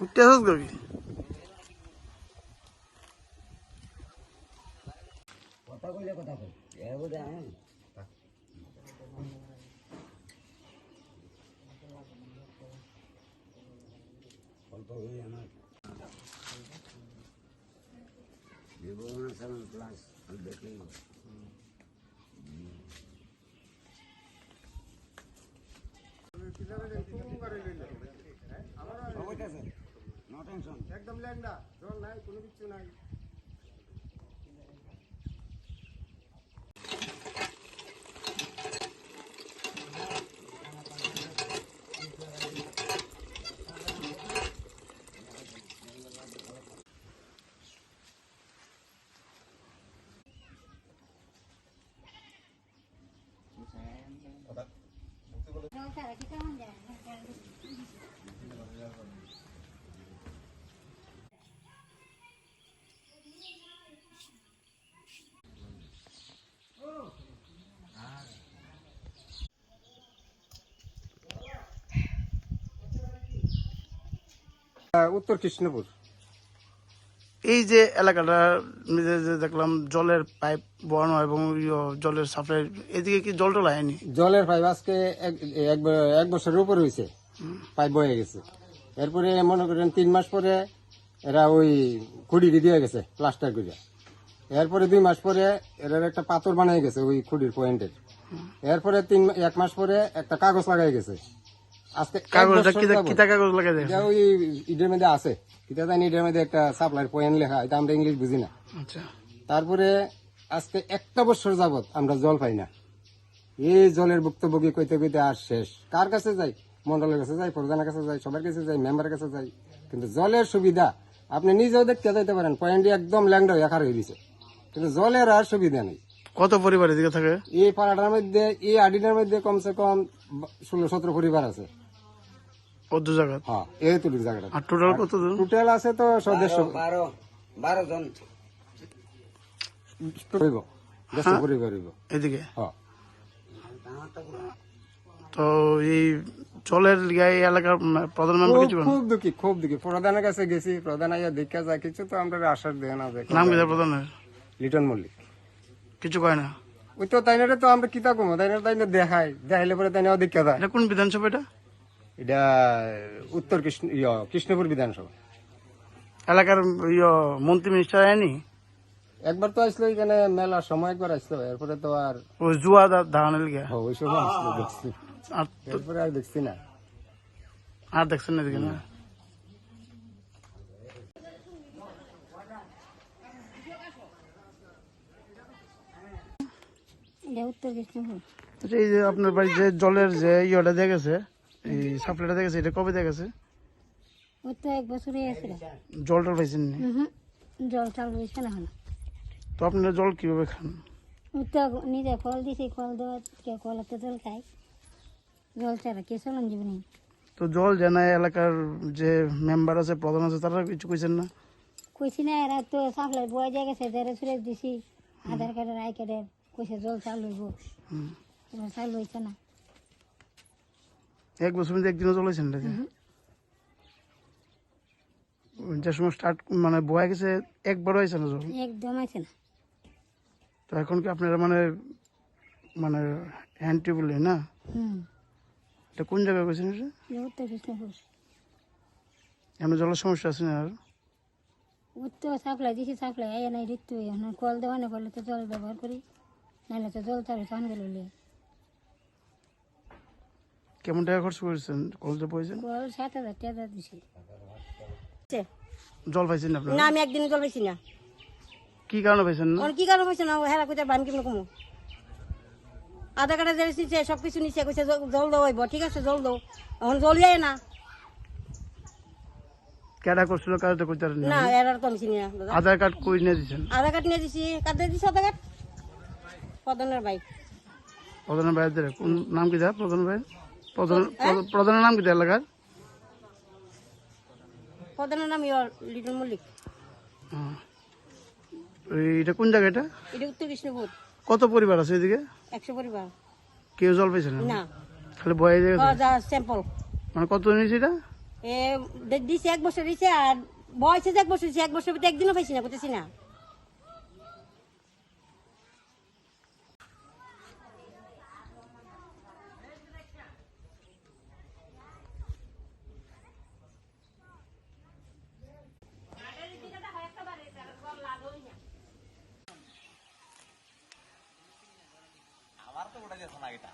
উঠতে আসছ কবি কথা কইলে কথা কই এ বোধ হ্যাঁ অল্প হয়ে আমার জীবন সেভেন প্লাস দেখি নো টেনশন একদম ল্যাংডা জল নাই কোনো কিছু নাই। উত্তর কৃষ্ণপুর। এই যে এলাকাটা দেখলাম জলের পাইপ বসানো এবং ইয়ো জলের সাপ্লাই এদিকে কি জল টল হয়নি জলের পাইপ আজকে এক বছরের উপরে হয়েছে পাইপ বয়ে গেছে। এরপরে মনে করেন তিন মাস পরে এরা ওই খুঁড়ি দিয়ে গেছে প্লাস্টার করে এরপরে দুই মাস পরে এরা একটা পাথর বানিয়ে গেছে ওই খুঁড়ির পয়েন্টের। এরপরে তিন এক মাস পরে একটা কাগজ লাগাই গেছে। আজকে কাগজটা বছর কি কাগজ লাগাই দেয়? ওই ইটের মধ্যে আছে। এটা জানি ইটের মধ্যে একটা সাপ্লাই পয়েন্ট লেখা এটা আমরা ইংলিশ বুঝি না। আচ্ছা। তারপরে আজকে একটা বছর যাবত আমরা জল পাই না। এই জলের ভুক্তভোগী কইতে কইতে আর শেষ। কার কাছে যাই? মন্ডলের কাছে যাই প্রধানের কাছে যাই সবার কাছে যাই মেম্বারের কাছে যাই। কিন্তু জলের সুবিধা আপনি নিজেও দেখতে যাইতে পারেন পয়েন্ট একদম ল্যাংড হয়ে একার হয়ে গেছে। কিন্তু জলের আর সুবিধা নেই। কত পরিবার এদিকে থাকে? এই পাড়াটার মধ্যে এই আডিটার মধ্যে কমসে কম ষোলো সতেরো পরিবার আছে। কত জায়গা হ্যাঁ এই তুলির জায়গাটা। আর টোটাল কত জন? টোটাল আছে তো সদস্য জন। এদিকে? হ্যাঁ। তো এই এলাকার প্রধান মেম্বার খুব কিছু খুব দুঃখী খুব দুঃখী। প্রধানের কাছে গেছি প্রধান আইয়া দেখা যায় কিছু তো আমরা আশ্বাস দেয় না নাম কি প্রধানের? লিটন মল্লিক। কিছু কয় না? ওই তো তাইনারে তো আমরা কিতা কমো? তাইনারে তাইনে দেখাই দেখাইলে পরে তাইনাও দেখা যায়। এটা কোন বিধানসভা এটা? এটা উত্তর কৃষ্ণ ইয়া, কৃষ্ণপুর বিধানসভা। এলাকার ইয়ো মন্ত্রী মিনিস্টার আয়নি একবার তো আসলো এখানে মেলার সময় একবার আসলো এরপরে তো আর ওই জুয়া ধারণের লিগে ওই সময় আসলো দেখছি। আর এরপরে আর দেখছি না। আর দেখছেন না এদিকে না? উত্তর কৃষ্ণপুর। আচ্ছা, এই যে আপনার বাড়ি যে জলের যে ইয়েটা দিয়ে গেছে এই সাপ্লাইটা এটা কবে দিয়ে গেছে ওই তো এক বছরই আছে। জল টল পাইছেন নি? জল চাল বইছে না তো আপনারা জল কীভাবে খান? ওই তো নিজে কল দিছি কল দেওয়া কে কলতে জল খাই জল ছাড়া কে চলন জীবনে তো জল জানা এলাকার যে মেম্বার আছে প্রধান আছে তারা কিছু কইছেন না? কইছি না এরা তো সাপ্লাই বয়ে যায় গেছে সুরে দিছি। আধার কার্ডের আই কার্ডের কইছে জল চাল হইব। এবার চাল হইছে না। এক বছর মধ্যে একদিনও জল হয়েছেন না যে? সময় স্টার্ট মানে বয়া গেছে একবার হয়েছে না জল একদম আছে না। তো এখন কি আপনারা মানে মানে হ্যান্ড টিউবওয়েল না? এটা কোন জায়গায় গেছেন এটা এমন জলের সমস্যা আছে না আর? ওই তো সাপ্লাই দিছি সাপ্লাই আয় নাই ঋতু কল দেওয়া না করলে তো জল ব্যবহার করি। নাহলে তো জল গেল কেমন টাকা খরচ করেছেন? কলতে পয়সা কল সাত হাজার টাকা দিছি। জল পাইছেন না না আমি একদিন জল পাইছি না। কি কারণে পাইছেন না? কি কারণ পাইছে না? হেরা কইতে বান কেমন কমু? আধা কাটা জেলে নিচ্ছে সব কিছু নিচ্ছে কইছে জল- দাও হইব ঠিক আছে জল দাও। এখন জল যায় না। কেডা করছিল কাজটা করতে না এর আর তো চিনি না আধার কার্ড কই নিয়ে দিচ্ছেন আধার কার্ড নিয়ে দিছি কার্ড দিছি আধার কার্ড? পদনের বাইক প্রধানের ভাইদের কোন নাম কি দেয় প্রধান ভাই প্রধানের নাম কি এলাকার নাম লিটন মল্লিক। এটা কোন জায়গা এটা? এটা উত্তর কৃষ্ণপুর। কত পরিবার আছে এদিকে? একশো পরিবার। কেউ জল পাইছে না? খালি বয়ে যায় স্যাম্পল মানে কত নিয়েছে এটা? এ দিছে এক বছর দিছে আর বয়সে এক বছর দিছে এক বছর একদিনও পাইছি না করতেছি না। ಮಾತು ಬಿಡೋದೇ ಚೆನ್ನಾಗಿತ್ತ